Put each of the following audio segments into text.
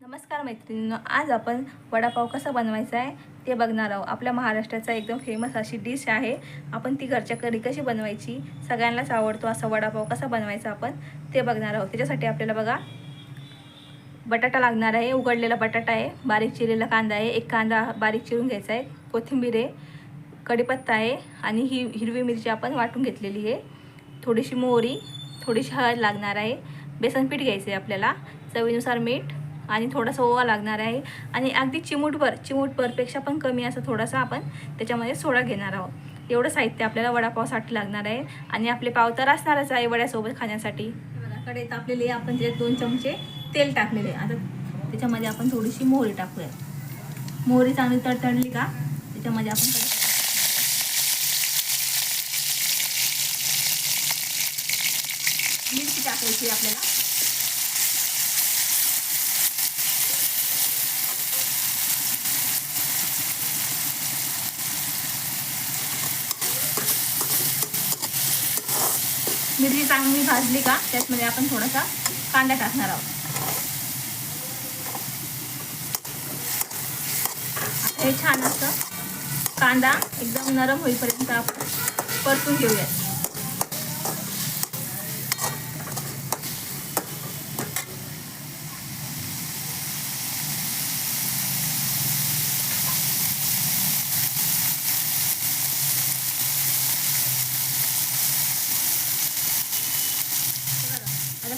नमस्कार मैत्रिणींनो आज आपण वडापाव कसा बनवायचा आहे ते बघणार आहोत. आपल्या महाराष्ट्राचा एकदम फेमस अशी डिश आहे. आपण ती घरच्या घरी कशी बनवायची सगळ्यांनाच आवडतो असा वडापाव कसा बनवायचा आपण ते बघणार आहोत. त्याच्यासाठी आपल्याला बघा बटाटा लागणार आहे उघडलेला बटाटा आहे बारीक चिरलेला कांदा आहे एक कांदा बारीक चिरून घ्यायचा आहे कोथिंबीर आहे कढीपत्ता आहे आणि ही हिरवी मिरची आपण वाटून घेतलेली आहे. थोडीशी मोहरी थोडीशी हळद लागणार आहे बेसन पीठ घ्यायचं आहे आपल्याला चवीनुसार मीठ आणि थोडासा ओवा लागणार आहे. आणि अगदी चिमूटभर चिमूटभरपेक्षा पण कमी असं थोडासा आपण त्याच्यामध्ये सोडा घेणार आहोत. एवढं साहित्य आपल्याला वडापावसाठी लागणार आहे. आणि आपले पाव तर असणारच आहे वड्यासोबत खाण्यासाठी. कडे आपण त्याच्यात दोन चमचे तेल टाकलेले. आता त्याच्यामध्ये आपण थोडीशी मोहरी टाकूया मोहरी चांगली तडतडली का? त्याच्यामध्ये आपण मिरची टाकायची आपल्याला. मिरची चांगली भाजली का? त्याचमध्ये आपण थोडासा कांदा टाकणार आहोत. हे छान असं कांदा एकदम नरम होईपर्यंत आपण परतून घेऊया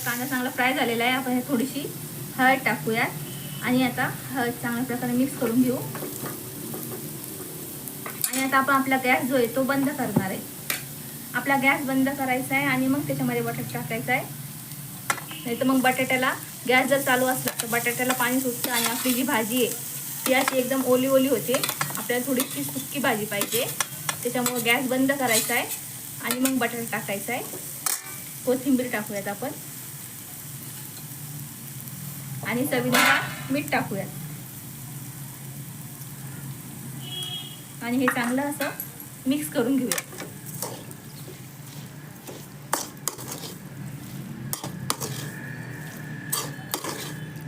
कांदा चांगला फ्राय झालेला आहे. आपण थोडीशी हळद टाकूयात. आणि आता हळद चांगल्या प्रकारे मिक्स करून घेऊ. आणि आता आपण आपला गॅस जो आहे तो बंद करणार आहे. आपला गॅस बंद करायचा आहे आणि मग त्याच्यामध्ये बटाटा टाकायचा आहे. नाही तर मग बटाट्याला गॅस जर चालू असला तर बटाट्याला पाणी सुटतं आणि आपली जी भाजी आहे ती अशी एकदम ओली ओली होते. आपल्याला थोडीशी सुक्की भाजी पाहिजे. त्याच्यामुळं गॅस बंद करायचा आहे. आणि मग बटाटा टाकायचा आहे. कोथिंबीर टाकूयात आपण. आणि चवीनुसार मीठ टाकूयात. आणि हे चांगलं असं मिक्स करून घेऊया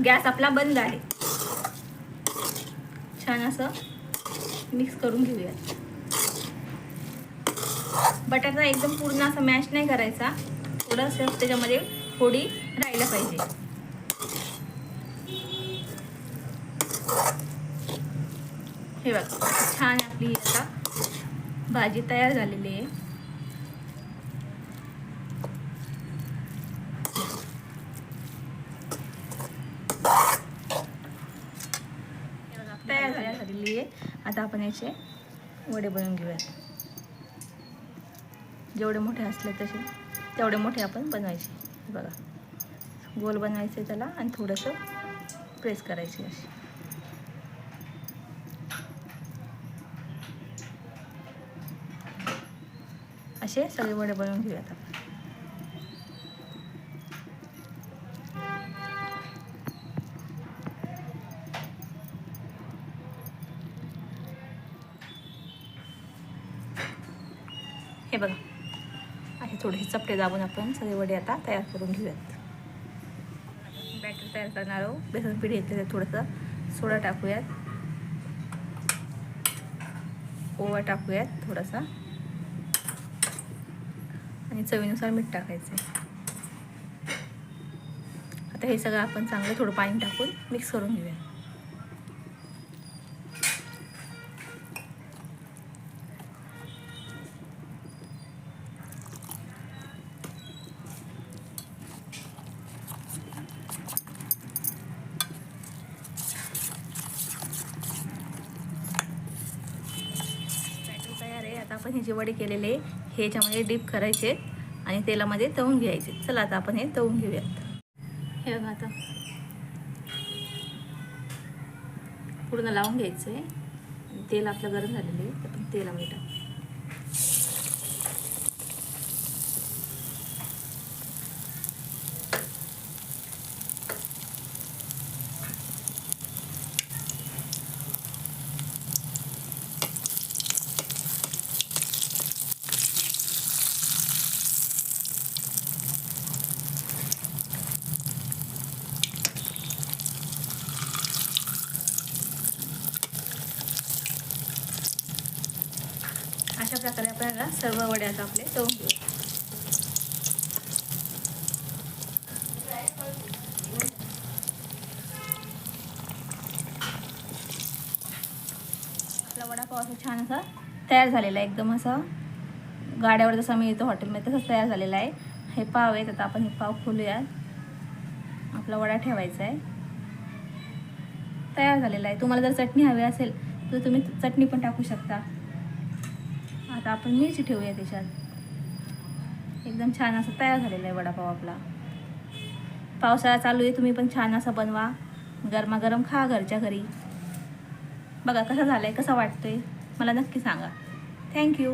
गॅस आपला बंद आहे. छान असं मिक्स करून घेऊयात. बटाटा एकदम पूर्ण असं मॅश नाही करायचा. थोडंसं त्याच्यामध्ये फोडी राहिलं पाहिजे. हे बघा छान आपली आता. भाजी तयार झालेली आहे. तयार झालेली आहे. आता आपण याचे वडे बनवून घेऊयात. जेवढे मोठे असले तसे तेवढे मोठे आपण बनवायचे. बघा गोल बनवायचे त्याला आणि थोडंसं प्रेस करायचे असे. असे सगळे वडे बनवून घेऊयात आपण. हे बघा. असे थोडेसे चपटे दाबून आपण सगळे वडे आता तयार करून घेऊयात. बॅटर तयार करणार आहोत. बेसन पीठ घेतलं थोडंसं. सोडा टाकूयात. ओवा टाकूयात थोडासा. आणि चवीनुसार मीठ टाकायचं आहे. आता हे सगळं आपण चांगलं थोडं पाणी टाकून मिक्स करून घेऊया. तयार आहे. आता आपण हे जे वडे केलेले हे याच्यामध्ये डीप करायचे आणि तेलामध्ये तळून घ्यायचे. चला आता आपण हे तळून घेऊयात. हे बघा आता. पूर्ण लावून घ्यायचं आहे तेल आपलं गरम झालेलं आहे आपण तेलामध्ये टाकू. अशा प्रकारे आपल्याला सर्व वड्या आपले तो आपला वडापाव असं छान असा तयार झालेला आहे. एकदम असं गाड्यावर जसं मी येतो हॉटेलमध्ये तसंच तयार झालेला आहे. हे पाव आहेत. आता आपण हे पाव खोलूयात. आपला वडा ठेवायचा आहे. तयार झालेला आहे. तुम्हाला जर चटणी हवी असेल तर तुम्ही चटणी पण टाकू शकता. आता आपण मिरची ठेवूया त्याच्यात. एकदम छान असं तयार झालेला आहे वडापाव आपला. पावसाळा चालू आहे तुम्ही पण छान असा बनवा. गरमागरम खा घरच्या घरी. बघा कसा झाला आहे कसा आहे मला नक्की सांगा. थँक्यू